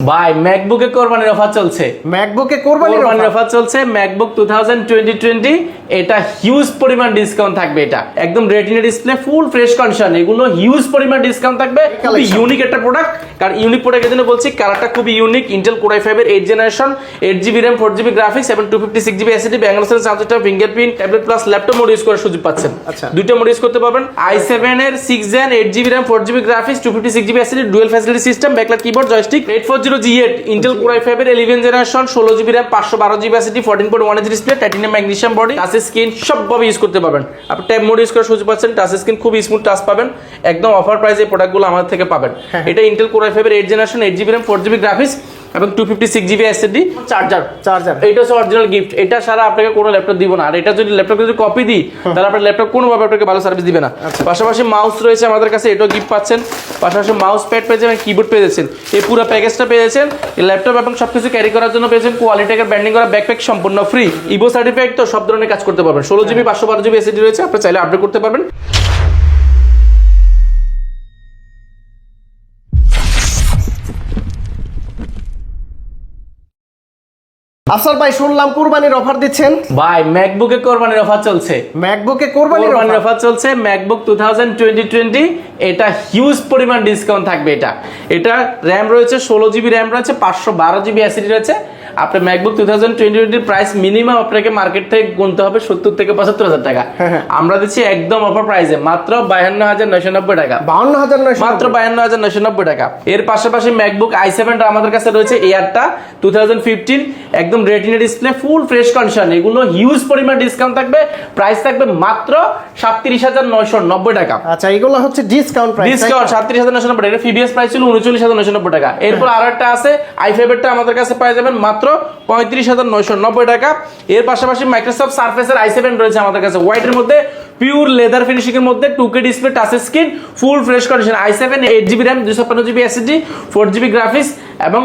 ভাই ম্যাকবুকে কোরবানির অফার চলছে। ম্যাকবুকে কোরবানির অফার চলছে MacBook two thousand twenty twenty এটা হিউজ পরিমাণ ডিসকাউন্ট থাকবে এটা। একদম retina display full fresh condition এগুলো হিউজ পরিমাণ ডিসকাউন্ট থাকবে। খুবই ইউনিক একটা প্রোডাক্ট কারণ ইউনিক প্রোডাক্টের জন্য বলছি কালারটা খুবই ইউনিক ইন্টেল কোরাই ফাইভের eight generation eight GB RAM four GB graphics এবং two fifty six GB SSD Bangalore চার্জারটা fingerprint tablet plus laptop mode use করার সুযোগ পাচ্ছেন। আচ্ছা। দুইটা মোড ইউজ করতে পারবেন। আই সেভেন এর six gen eight GB RAM four GB graphics two fifty six GB SSD dual facility system backlit keyboard joystick eight four zero G eight Intel core i five এর eleven generation ষোলো GB RAM পাঁচশো বারো GB SSD fourteen point one inch display titanium magnesium body touch screen সবভাবে use করতে পারবেন আপনি tab mode use করার সুযোগ পাচ্ছেন টাচ স্ক্রিন খুব স্মুথ টাচ পাবেন একদম অফার প্রাইস এই প্রোডাক্টগুলো আমাদের থেকে পাবেন হ্যাঁ। এটা ইন্টেল কোরাই ফাইভের eight generation eight GB RAM four GB graphics এবং two fifty six GB SSD charger charger এটা হচ্ছে অরিজিনাল গিফট এটা ছাড়া আপনাকে কোনো ল্যাপটপ দিব না। আর এটা যদি ল্যাপটপ যদি কপি দিই তাহলে আপনার ল্যাপটপ কোনোভাবে আপনাকে ভালো সার্ভিস দিবে না। আচ্ছা। পাশাপাশি মাউস রয়েছে আমাদের কাছে এটাও গিফট পাচ্ছেন। পাশাপাশি মাউস প্যাড পেয়েছেন এবং কিবোর্ড পেয়েছেন। এই পুরো প্যাকেজটা পেয়েছেন। ল্যাপটপ এবং সব কিছু ক্যারি করার জন্য পেয়েছেন। কোয়ালিটিকের ব্যান্ডিং করা ব্যাকপ্যাক সম্পূর্ণ ফ্রি ইভো সার্টিফাইড তো সব ধরনের কাজ করতে পারবেন। ষোলো জিবি পাঁচশো বারো জিবি এসিডি রয়েছে। আপনি চাইলে আপডেট করতে পারবেন। আফসার ভাই শুনলাম কুরবানির অফার দিচ্ছেন। ভাই ম্যাকবুকে কোরবানির অফার চলছে। ম্যাকবুকে কুরবানির অফার চলছে MacBook two thousand twenty twenty এটা হিউজ পরিমাণ ডিসকাউন্ট থাকবে এটা। এটা র্যাম রয়েছে ষোলো জিবি র্যাম রয়েছে পাঁচশো বারো জিবি অ্যাসিডি রয়েছে। আপনার ম্যাকবুক টু থাউজেন্ড টোয়েন্টি টোয়েন্টির প্রাইস মিনিমাম আপনাকে মার্কেট থেকে গুনতে হবে সত্তর থেকে পঁচাত্তর হাজার টাকা। হ্যাঁ, হ্যাঁ। আমরা দিচ্ছি একদম অফার প্রাইসে মাত্র বায়ান্ন হাজার নয়শো নব্বই টাকা। বাউন্ন হাজার মাত্র বায়ান্ন হাজার নয়শো নব্বই টাকা। এর পাশাপাশি ম্যাকবুক আই সেভেনটা আমাদের কাছে রয়েছে এয়ারটা টু থাউজেন্ড ফিফটিন একদম retina display full fresh condition এগুলো হিউজ পরিমাণ ডিসকাউন্ট থাকবে। প্রাইস থাকবে মাত্র সাতত্রিশ হাজার নয়শো নব্বই টাকা। আচ্ছা এগুলো হচ্ছে ডিসকাউন্ট প্রাইস ডিসকাউন্ট সাতত্রিশ হাজার নয়শো নব্বই টাকা। ফিবিএস প্রাইস ছিল উনচল্লিশ হাজার নয়শো নব্বই টাকা। এরপর আর একটা আছে আই ফাইভেরটা আমাদের কাছে পাই যাবেন মাত্র পঁয়ত্রিশ হাজার নয়শো নব্বই টাকা। এর পাশাপাশি মাইক্রোসফট সার্ফেসের আই সেভেন রয়েছে আমাদের কাছে। হোয়াইটের মধ্যে পিওর লেদার ফিনিশিং এর মধ্যে two K display touch screen full fresh condition i seven eight GB RAM দুশো পান্ন GB SSD four GB graphics এবং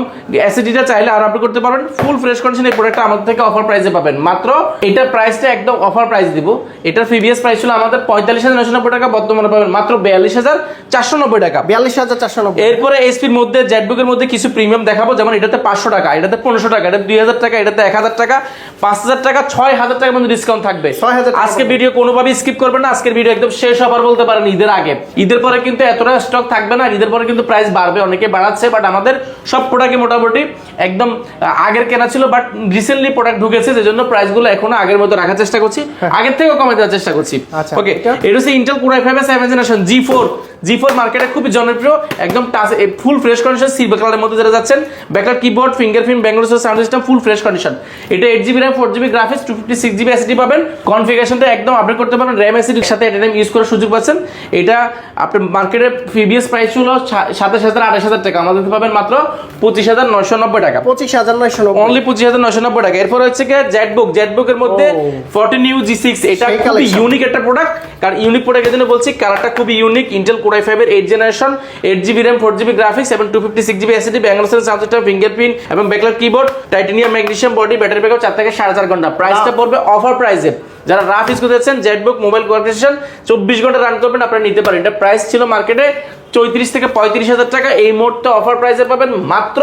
এসএসডিটা চাইলে আর আপনি করতে পারবেন ফুল ফ্রেশ কন্ডিশন এই প্রোডাক্টটা আমাদের থেকে অফার প্রাইসে পাবেন। মাত্র এটার প্রাইসটা একদম অফার প্রাইস দিব। এটার প্রিভিয়াস প্রাইস ছিল আমাদের পঁয়তাল্লিশ হাজার নশো নব্বই টাকা বর্তমানে পাবেন মাত্র বিয়াল্লিশ হাজার চারশো নব্বই টাকা। বিয়াল্লিশ হাজার চারশো নব্বই এরপরে এসপির মধ্যে জেটবুকের মধ্যে কিছু প্রিমিয়াম দেখাবো যেমন এটাতে পাঁচশো টাকা এটাতে পনেরোশো টাকা এটাতে দুই হাজার টাকা এটাতে এক হাজার টাকা পাঁচ হাজার টাকা ছয় হাজার টাকার মধ্যে ডিসকাউন্ট থাকবে। 6,000 টাকা। আজকে ভিডিও কোনোভাবে স্কিপ করবেন না আজকের ভিডিও একদম শেষ অফার বলতে পারেন ঈদের আগে। ঈদের পরে কিন্তু এতটা স্টক থাকবে না ঈদের পরে কিন্তু প্রাইস বাড়বে অনেকে বাড়াচ্ছে বাট আমাদের সব প্রোডাক্টই মোটামুটি একদম আগের কেনা ছিল বাট রিসেন্টলি প্রোডাক্ট ঢুকেছে সেজন্য প্রাইস প্রাইসগুলো এখনও আগের মতো রাখার চেষ্টা করছি। আগের থেকেও কমে দেওয়ার চেষ্টা করছি। আচ্ছা, ওকে এটা? এটা হচ্ছে Intel core i five seven generation G four G four মার্কেটে খুবই জনপ্রিয় একদম touch full fresh condition silver কালারের মধ্যে যারা যাচ্ছেন ব্যাকলার keyboard fingerprint Bangalore sound system full fresh condition এটা eight GB RAM four GB graphics two fifty six GB SD পাবেন। কনফিগারেশনটা একদম আপডেট করতে পারবেন র্যাম এসিডির সাথে এটা ইউজ করার সুযোগ পাচ্ছেন। এটা আপনার মার্কেটে প্রিভিয়াস প্রাইস ছিল সাতাশ হাজার আঠাশ হাজার টাকা। আমাদের পাবেন মাত্র পঁচিশ হাজার নয়শো নব্বই টাকা। পঁচিশ হাজার নয়শো নব্বই। অনলি পঁচিশ হাজার নয়শো নব্বই টাকা। এরপর হচ্ছে গিয়ে জেটবুক জেটবুকের মধ্যে। ফোরটিন ইউ জি সিক্স এটা খুবই ইউনিক একটা প্রোডাক্ট কারণ ইউনিক প্রোডাক্টের জন্য বলছি কালারটা খুবই ইউনিক ইন্টেল কোরাই ফাইভের eight generation eight GB RAM four GB graphics এবং two fifty six GB SSD Bangalore চার্জারটা ফিঙ্গারপ্রিন্ট এবং backlit keyboard titanium magnesium body battery backup চার থেকে সাড়ে চার ঘণ্টা। প্রাইসটা পড়বে অফার প্রাইসে যারা রাফ ইউজ করতে যাচ্ছেন জেটবুক মোবাইল কোয়ালিফিকেশন চব্বিশ ঘণ্টা রান করবেন আপনারা নিতে পারেন। এটা প্রাইস ছিল মার্কেটে চৌত্রিশ থেকে পঁয়ত্রিশ হাজার টাকা। এই মুহূর্তে অফার প্রাইসে পাবেন মাত্র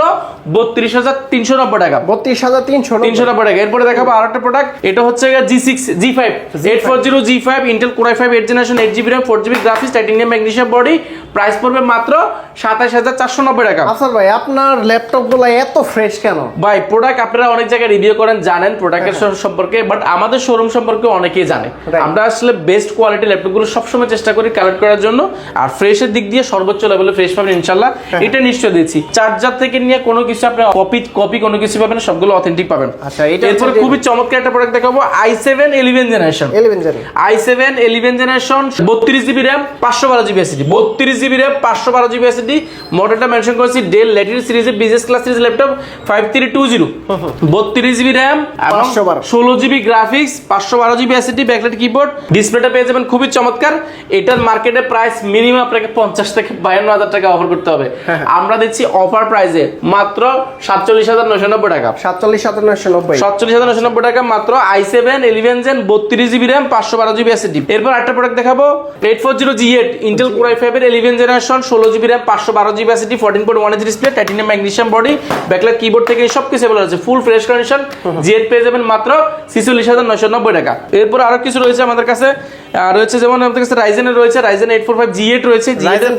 বত্রিশ হাজার তিনশো নব্বই টাকা। বত্রিশ হাজার তিনশো তিনশো নব্বই টাকা। এরপরে দেখাবো আর একটা প্রোডাক্ট এটা হচ্ছে G six G five eight four zero G five Intel core i five eight generation eight GB RAM four GB graphics titanium magnesium body price পড়বে মাত্র সাতাশ হাজার চারশো নব্বই টাকা। আফসার ভাই আপনার ল্যাপটপগুলো এত ফ্রেশ কেন? ভাই প্রোডাক্ট আপনারা অনেক জায়গায় রিভিউ করেন জানেন প্রোডাক্টের সম্পর্কে বাট আমাদের শোরুম সম্পর্কে অনেকেই জানে। আমরা আসলে বেস্ট কোয়ালিটি ল্যাপটপগুলো সবসময় চেষ্টা করি কালেক্ট করার জন্য। আর ফ্রেশের দিক দিয়ে সর্বোচ্চ লেভেলে ফ্রেশ পাবেন ইনশাল্লাহ। এটা নিশ্চয় দিচ্ছি চার্জার থেকে নিয়ে কোনো কিছু আপনি কপি কপি কোনো কিছু পাবেন সবগুলো অথেন্টিক পাবেন। আচ্ছা, এটা এরপরে খুবই চমৎকার একটা প্রোডাক্ট দেখাবো i seven eleven generation i seven eleven generation বত্রিশ জিবি র্যাম পাঁচশো বারো জিবি এসিডি বত্রিশ জিবি র্যাম পাঁচশো বারো জিবি এসিডি মডেলটা মেনশন করেছি ডেল লেটির সিরিজের business class series laptop five three two zero বত্রিশ জিবি র্যাম এবং 512 ষোলো জিবি গ্রাফিক্স পাঁচশো বারো জিবি এসিডি ব্যাকলাইট কিবোর্ড ডিসপ্লেটা পেয়ে যাবেন খুবই চমৎকার। এটার মার্কেটে প্রাইস মিনিমাম আপনাকে পঞ্চাশ থেকে বায়ান্ন হাজার টাকা অফার করতে হবে। হ্যাঁ, আমরা দিচ্ছি অফার প্রাইসে মাত্র সাতচল্লিশ হাজার নয়শো নব্বই টাকা। সাতচল্লিশ হাজার নয়শো নব্বই। সাতচল্লিশ হাজার নশো নব্বই টাকা মাত্র আই সেভেন ইলেভেন জেন বত্রিশ জিবি র্যাম পাঁচশো বারো জিবি এসএসডি এরপর একটা প্রোডাক্ট দেখাবো। Eight four zero G eight Intel core i ফাইভের ইলেভেন জেনারেশন ষোলো জিবি র্যাম পাঁচশো বারো GB SSD fourteen point one display titanium magnesium body backlight keyboard থেকে সব কিছু বলা আছে full fresh condition G eight পেয়ে যাবেন মাত্র ছিচল্লিশ হাজার নশো নব্বই টাকা। এরপর আরও কিছু রয়েছে আমাদের কাছে রয়েছে যেমন আমাদের কাছে রাইজেনের রয়েছে Ryzen eight four five G eight রয়েছে জি Ryzen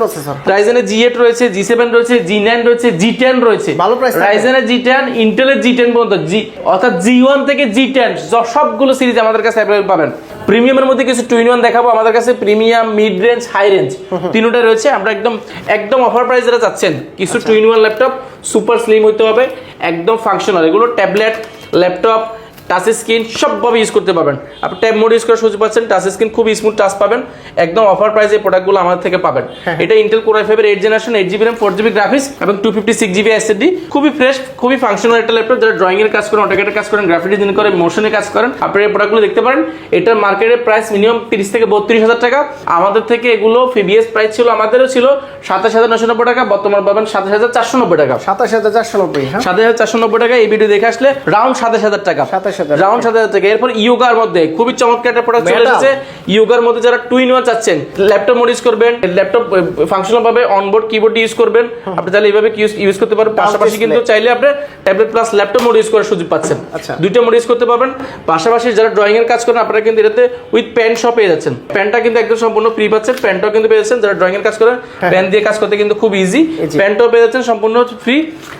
রাইজেনের জি এইট রয়েছে জি সেভেন রয়েছে জি নাইন রয়েছে জি টেন রয়েছে। ভালো থাকে। রাইজেনের জি টেন ইন্টেলের জি টেন পর্যন্ত জি অর্থাৎ জি ওয়ান থেকে জি টেন সবগুলো সিরিজ আমাদের কাছে অ্যাভেলেবল পাবেন। প্রিমিয়ামের মধ্যে কিছু টুইন ওয়ান দেখাবো আমাদের কাছে premium mid range high range তিনটাই রয়েছে। আমরা একদম একদম অফার প্রাইস যারা চাচ্ছেন। কিছু। Two in one laptop super slim হতে হবে একদম ফাংশনাল এগুলো ট্যাবলেট ল্যাপটপ টাচ স্ক্রিন সবভাবে ইউজ করতে পারবেন। আপনি ট্যাব মোড ইউজ করার সুযোগ পাচ্ছেন টাচ স্ক্রিন খুব স্মুথ টাচ পাবেন একদম অফার প্রাইসে এই প্রোডাক্টগুলো আমাদের থেকে পাবেন। হ্যাঁ। এটা ইন্টেল কোর ফাইভের eight generation eight GB RAM four GB graphics এবং two fifty six GB SSD খুবই ফ্রেশ খুবই ফাংশনাল একটা ল্যাপটপ যারা ড্রয়িং এর কাজ করেন অটোকেটের কাজ করেন গ্রাফিক ডিজাইন করেন মোশনের কাজ করেন আপনারা এই প্রোডাক্টগুলো দেখতে পারেন। এটার মার্কেটের প্রাইস মিনিমাম তিরিশ থেকে বত্রিশ হাজার টাকা। আমাদের থেকে এগুলো ফিবিএস প্রাইস ছিল আমাদেরও ছিল সাতাশ হাজার নশো নব্বই টাকা বর্তমান পাবেন সাতাশ হাজার চারশো নব্বই টাকা। সাতাশ হাজার চারশো নব্বই হ্যাঁ? সাতাশ হাজার চারশো নব্বই টাকা এই ভিডিও দেখে আসলে রাউন্ড সাতাশ হাজার টাকা। 27,000 রাউন্ড টাকা এরপর ইয়োগার মধ্যে খুবই চমৎকার একটা প্রোডাক্ট চলে এসেছে। ইয়োগার মধ্যে যারা টু ইন ওয়ান চাচ্ছেন ল্যাপটপ মোড ইউজ করবেন ল্যাপটপ ফাংশনাল ভাবে অনবোর্ড কিবোর্ড ইউজ করবেন। আপনি তাহলে এইভাবে ইউজ করতে পারবেন পাশাপাশি কিন্তু চাইলে আপনি tablet plus laptop mode use করার সুযোগ পাচ্ছেন। আচ্ছা। দুইটা মোড ইউজ করতে পারবেন। পাশাপাশি যারা ড্রয়িং এর কাজ করেন আপনারা কিন্তু এটাতে উইথ প্যান সহ পেয়ে যাচ্ছেন। প্যানটা কিন্তু একদম সম্পূর্ণ ফ্রি পাচ্ছেন। প্যানটাও কিন্তু পেয়ে যাচ্ছেন। যারা ড্রয়িং এর কাজ করেন প্যান দিয়ে কাজ করতে কিন্তু খুব ইজি। প্যানটাও পেয়ে যাচ্ছেন সম্পূর্ণ ফ্রি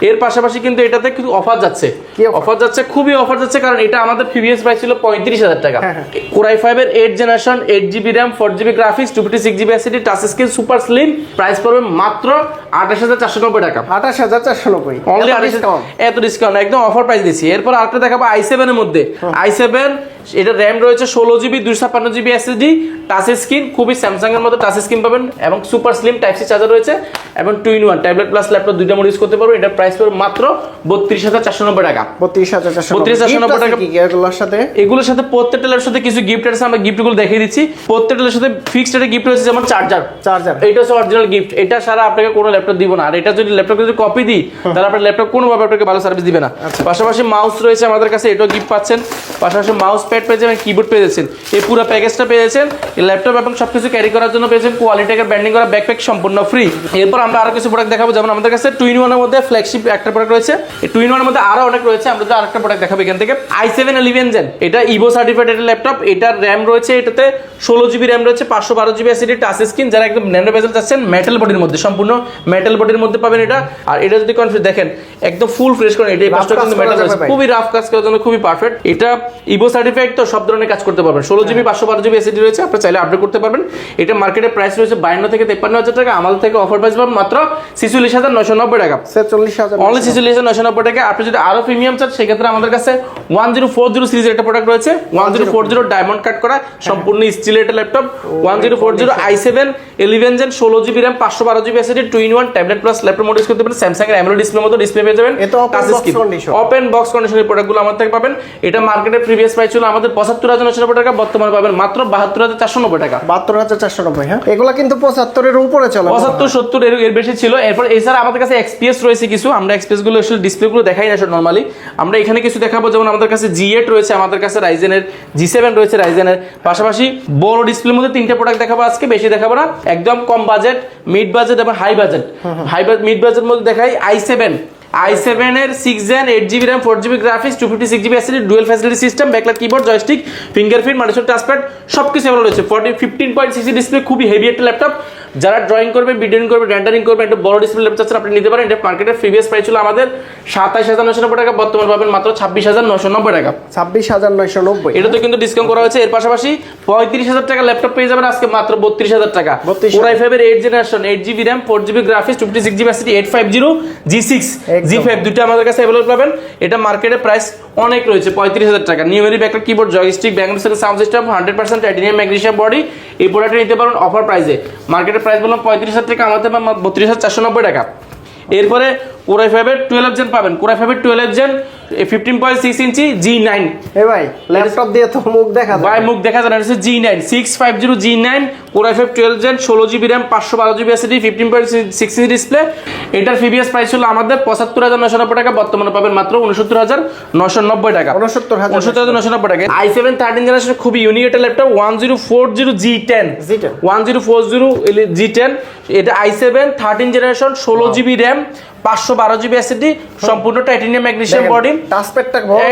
এর পাশাপাশি কিন্তু এটাতে কিন্তু অফার যাচ্ছে? অফার যাচ্ছে খুবই অফার যাচ্ছে। কারণ এটা আমাদের প্রিভিয়াস প্রাইস ছিল পঁয়ত্রিশ হাজার টাকা। হ্যাঁ, হ্যাঁ। কোরাই ফাইভের eight generation eight GB RAM four GB graphics two fifty six GB SSD touch screen super slim price পড়বে মাত্র আঠাশ হাজার চারশো নব্বই টাকা। আঠাশ হাজার চারশো নব্বই। অনলি ডিসকাউন্ট এত ডিসকাউন্ট একদম অফার প্রাইস দিচ্ছি এরপর আরেকটা দেখাবো আই সেভেনের মধ্যে। আই সেভেন এটা র্যাম রয়েছে ষোলো জিবি দুই ছাপ্পান্ন জিবি এসএসডি টাচ স্ক্রিন খুবই স্যামসাং এর মতো টাচ স্ক্রিন পাবেন এবং super slim type C charger রয়েছে এবং two in one tablet plus laptop দুইটা মোড ইউজ করতে পারব এটার প্রাইস পড়বে মাত্র বত্রিশ হাজার চারশো নব্বই টাকা। বত্রিশ হাজার চারশো 32,490 টাকা। কি এগুলোর সাথে? এগুলোর সাথে প্রত্যেকটা ল্যাপের সাথে কিছু গিফট আছে আমরা গিফটগুলো দেখিয়ে দিচ্ছি। প্রত্যেকটার সাথে ফিক্সড একটা গিফট রয়েছে যেমন চার্জার চার্জার এটা হচ্ছে অরিজিনাল গিফট এটা ছাড়া আপনাকে কোনো ল্যাপটপ দিব না। আর এটা যদি ল্যাপটপ যদি কপি দিই তাহলে আপনার ল্যাপটপ কোনোভাবে আপনাকে ভালো সার্ভিস দিবে না। পাশাপাশি মাউস রয়েছে আমাদের কাছে এটাও গিফট পাচ্ছেন। পাশাপাশি মাউস প্যাড পেয়ে যাবেন কিবোর্ড পেয়ে যাচ্ছেন। এই পুরো প্যাকেজটা পেয়ে যাচ্ছেন ল্যাপটপ এবং সবকিছু ক্যারি করার জন্য পেয়েছেন কোয়ালিটিকে ব্যান্ডিং করা ব্যাকপ্যাক সম্পূর্ণ ফ্রি এরপর আমরা আরও কিছু প্রোডাক্ট দেখাবো যেমন আমাদের কাছে টুইন ওয়ানের মধ্যে ফ্ল্যাগশিপ একটা প্রোডাক্ট রয়েছে। এই টুইন ওয়ানের মধ্যে আরও অনেক রয়েছে আমরা যদি আরেকটা প্রোডাক্ট দেখাবো এখান থেকে। আই সেভেন ইলেভেন জেন এটা ইভো সার্টিফাইড একটা ল্যাপটপ এটার র্যাম রয়েছে এটাতে ষোলো জিবি র্যাম রয়েছে পাঁচশো বারো জিবি এসিডি টাচ স্ক্রিন যারা একদম ন্যানো বেজেল চাচ্ছেন মেটাল বডির মধ্যে সম্পূর্ণ মেটাল বডির মধ্যে পাবেন এটা। আর এটা যদি কনফিউজ দেখেন একদম ফুল ফ্রেশ করেন এটা এই কিন্তু মেটাল। খুবই রাফ কাজ করার জন্য খুবই পারফেক্ট এটা ইভো সার্টিফাইড তো সব ধরনের কাজ করতে পারবেন। ষোলো জিবি পাঁচশো বারো জিবি এসিডি রয়েছে আপনি চাইলে আপডেট করতে পারবেন। এটা মার্কেটের প্রাইস রয়েছে বায়ান্ন থেকে তেপ্পান্ন হাজার টাকা আমাদের থেকে অফার প্রাইস পাবেন মাত্র ছিচল্লিশ হাজার নশো নব্বই টাকা। ছেচল্লিশ হাজার অনলি ছিচল্লিশ হাজার নশো নব্বই টাকা। আপনি যদি আরও প্রিমিয়াম চান সেক্ষেত্রে আমাদের কাছে ওয়ান জিরো ফোর জিরো সিরিজের একটা প্রোডাক্ট রয়েছে। One zero four zero diamond cut করা সম্পূর্ণ স্টিলের একটা laptop one zero four zero i seven eleven gen ষোলো জিবি র্যাম পাঁচশো বারো GB SSD two in one tablet plus laptop mode use করতে পারেন। স্যামসাং এর অ্যামোলেড ডিসপ্লে মতো ডিসপ্লে পেয়ে যাবেন। এ তো open box ওপেন বক্স কন্ডিশনের প্রোডাক্টগুলো আমাদের থেকে পাবেন। এটা মার্কেটের প্রিভিয়াস প্রাইস ছিল আমাদের পঁচাত্তর হাজার নশো নব্বই টাকা বর্তমানে পাবেন মাত্র বাহাত্তর হাজার চারশো নব্বই টাকা। বাহাত্তর হাজার চারশো নব্বই হ্যাঁ? এগুলো কিন্তু পঁচাত্তরের উপরে চলে। পঁচাত্তর সত্তর এর এর বেশি ছিল। এরপর এছাড়া আমাদের কাছে এক্সপিএস রয়েছে কিছু। আমরা এক্সপিএসগুলো আসলে ডিসপ্লে গুলো দেখাই না নর্মালি আমরা এখানে কিছু দেখাবো। যেমন আমাদের কাছে জি এইট রয়েছে আমাদের কাছে রাইজেনের জি সেভেন রয়েছে রাইজেনের পাশাপাশি বড় ডিসপ্লের মধ্যে তিনটে প্রোডাক্ট দেখাবো আজকে বেশি দেখাবো না। একদম কম বাজেট মিড বাজেট এবং high budget high mid budget মধ্যে দেখাই আই সেভেন আই সেভেন এর six gen eight GB RAM four GB graphics two fifty six GB SSD dual facility system backlight keyboard joystick fingerprint মানুষের touchpad সব কিছু এবার রয়েছে। Forty fifteen point six display খুবই heavy একটা laptop যারা drawing করবে ভিডিও করবে রেন্ডারিং করবে একটা বড় ডিসপ্লে ল্যাপটপ চাচ্ছেন আপনি নিতে পারেন। এটা মার্কেটের প্রিভিয়াস প্রাইস ছিল আমাদের সাতাইশ হাজার নশো নব্বই টাকা বর্তমান পাবেন মাত্র ছাব্বিশ হাজার নশো নব্বই টাকা। ছাব্বিশ হাজার নয়শো নব্বই। এটা তো কিন্তু ডিসকাউন্ট করা হয়েছে। এর পাশাপাশি পঁয়ত্রিশ হাজার টাকা ল্যাপটপ পেয়ে যাবেন আজকে মাত্র বত্রিশ হাজার টাকা। 32,000 কোরাই ফাইভের eight generation eight GB RAM four GB graphics two fifty six GB SSD eight five zero G six. G five দুটো আমাদের কাছে অ্যাভেলেবল পাবেন। এটা মার্কেটে প্রাইস অনেক রয়েছে পঁয়ত্রিশ হাজার টাকা। নিউমেরি backup keyboard joystick Bangalore sound system hundred percent titanium magnesium body এই প্রোডাক্টটা নিতে পারেন অফার প্রাইসে মার্কেটের প্রাইস বললাম পঁয়ত্রিশ হাজার টাকা আমাদের বত্রিশ হাজার চারশো নব্বই টাকা। এরপরে কোরাই ফাইভের টুয়েলভ জেন পাবেন। কোরাই ফাইভের twelve gen fifteen point six inch G nine A ভাই ল্যাপটপ দিয়ে তো মুখ দেখা যায়। মুখ দেখা যায় না হচ্ছে G nine six five zero G nine core i five twelve gen ষোলো জিবি র্যাম পাঁচশো বারো GB SSD fifteen point six inch display এটার ফিবিএস প্রাইস হলো আমাদের পঁচাত্তর হাজার নশো নব্বই টাকা বর্তমানে পাবেন মাত্র উনসত্তর হাজার নশো নব্বই টাকা। উনসত্তর হাজার উনসত্তর হাজার নশো নব্বই টাকা। আই সেভেন থার্টিন জেনারেশন খুবই ইউনিক একটা laptop one zero four zero G ten G10 one zero four zero G ten এটা আই সেভেন থার্টিন জেনারেশন ষোলো জিবি র্যাম পাঁচশো বারো জিবি সম্পূর্ণ টাইটেনিয়াম ম্যাগনেসিয়াম বডি।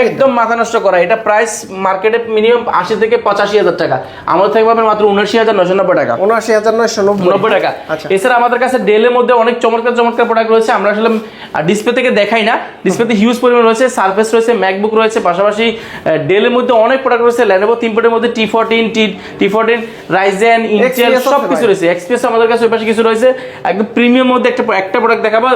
একদম মাথা নষ্ট করা। এটা প্রাইস মার্কেটে মিনিমাম আশি থেকে পঁচাশি হাজার টাকা। আমাদের থেকে পাবেন মাত্র উনআশি হাজার নশো নব্বই টাকা। উনআশি হাজার নয়শো নব্বই। টাকা। আচ্ছা। এছাড়া আমাদের কাছে ডেলের মধ্যে অনেক চমৎকার চমৎকার প্রোডাক্ট রয়েছে। আমরা আসলে ডিসপ্লে থেকে দেখাই না। ডিসপ্লেতে হিউজ পরিমাণ রয়েছে। সার্ফেস রয়েছে ম্যাকবুক রয়েছে। পাশাপাশি ডেলের মধ্যে অনেক প্রোডাক্ট রয়েছে। ল্যানোভো তিনপোর্টের মধ্যে T fourteen T T fourteen Ryzen Intel সব কিছু রয়েছে। এক্সপ্রেস আমাদের কাছে ওই পাশে কিছু রয়েছে। একদম প্রিমিয়াম মধ্যে একটা একটা প্রোডাক্ট দেখাবো।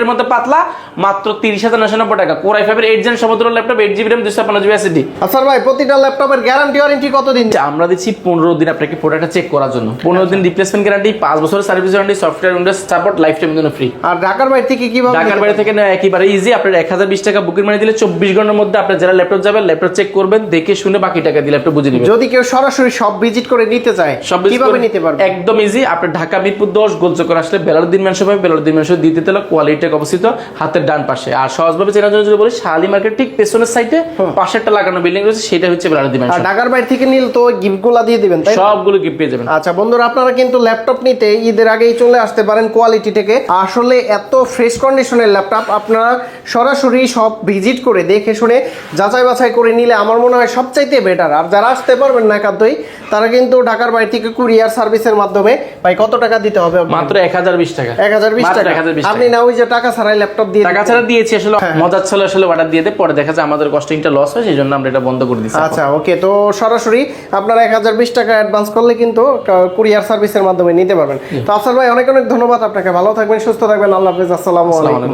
ব্লেডের মধ্যে পাতলা মাত্র তিরিশ হাজার নশো নব্বই টাকা। কোরাই ফাইভের এইট জেন সমুদ্র ল্যাপটপ এইট জিবি র্যাম দুশো পনেরো জিবি এসিডি আচ্ছা ভাই প্রতিটা ল্যাপটপের গ্যারান্টি ওয়ারেন্টি কতদিন যে আমরা দিচ্ছি পনেরো দিন আপনাকে প্রোডাক্টটা চেক করার জন্য। পনেরো দিন রিপ্লেসমেন্ট গ্যারান্টি পাঁচ বছরের service guarantee software windows support life time জন্য ফ্রি আর ঢাকার বাইরে থেকে কীভাবে ঢাকার বাইরে থেকে না একেবারে ইজি আপনার এক হাজার বিশ টাকা বুকিং মানি দিলে চব্বিশ ঘণ্টার মধ্যে আপনার যারা ল্যাপটপ যাবেন ল্যাপটপ চেক করবেন দেখে শুনে বাকি টাকা দিয়ে ল্যাপটপ বুঝে নেবেন। যদি কেউ সরাসরি সব ভিজিট করে নিতে চায় সব কীভাবে নিতে পারবে? একদম ইজি আপনার ঢাকা মিরপুর দশ গোলচক্কর আসলে বেলারুদ্দিন ম্যানশন পাবে বেলারুদ্দিন ম্যানশন দ্বিতীয় তলা কোয়ালিটেক অবস্থিত হাতের ডান পাশে। আর সহজভাবে চেনার জন্য যদি বলি শালি মার্কেট ঠিক পেছনের সাইডে পাশে একটা লাগানো বিল্ডিং রয়েছে সেটা হচ্ছে বেলারুদ্দিন আর ঢাকার বাইরে থেকে নিলে তো গিফটগুলা দিয়ে দিবেন তাই সবগুলো গিফট পেয়ে যাবেন আচ্ছা বন্ধুরা আপনারা কিন্তু ল্যাপটপ নিতে ঈদের আগেই চলে আসতে পারেন কোয়ালিটি থেকে। আসলে এত ফ্রেশ কন্ডিশনের ল্যাপটপ আপনারা সরাসরি সব ভিজিট করে দেখে শুনে যাচাই বাছাই করে নিলে আমার মনে হয় সবচাইতে বেটার আর যারা আসতে পারবেন না একান্তই তারা কিন্তু ঢাকার বাইরে থেকে কুরিয়ার সার্ভিসের মাধ্যমে ভাই কত টাকা দিতে হবে মাত্র এক হাজার বিশ টাকা। এক হাজার বিশ টাকা। 1020 টাকা। আপনি না ওই যে টাকা ছাড়াই ল্যাপটপ দিয়ে টাকা ছাড়া দিয়েছি আসলে হ্যাঁ। মজার ছলে আসলে অর্ডার দিয়ে দেয় পরে দেখা যায় আমাদের কস্টিংটা লস হয় সেই জন্য আমরা এটা বন্ধ করে দিচ্ছি। আচ্ছা ওকে তো সরাসরি আপনারা এক হাজার বিশ টাকা অ্যাডভান্স করলে কিন্তু কুরিয়ার সার্ভিসের মাধ্যমে নিতে পারবেন। তো আফসার ভাই অনেক অনেক ধন্যবাদ আপনাকে। ভালো থাকবেন সুস্থ থাকবেন। আল্লাহ হাফিজ আসসালামু আলাইকুম।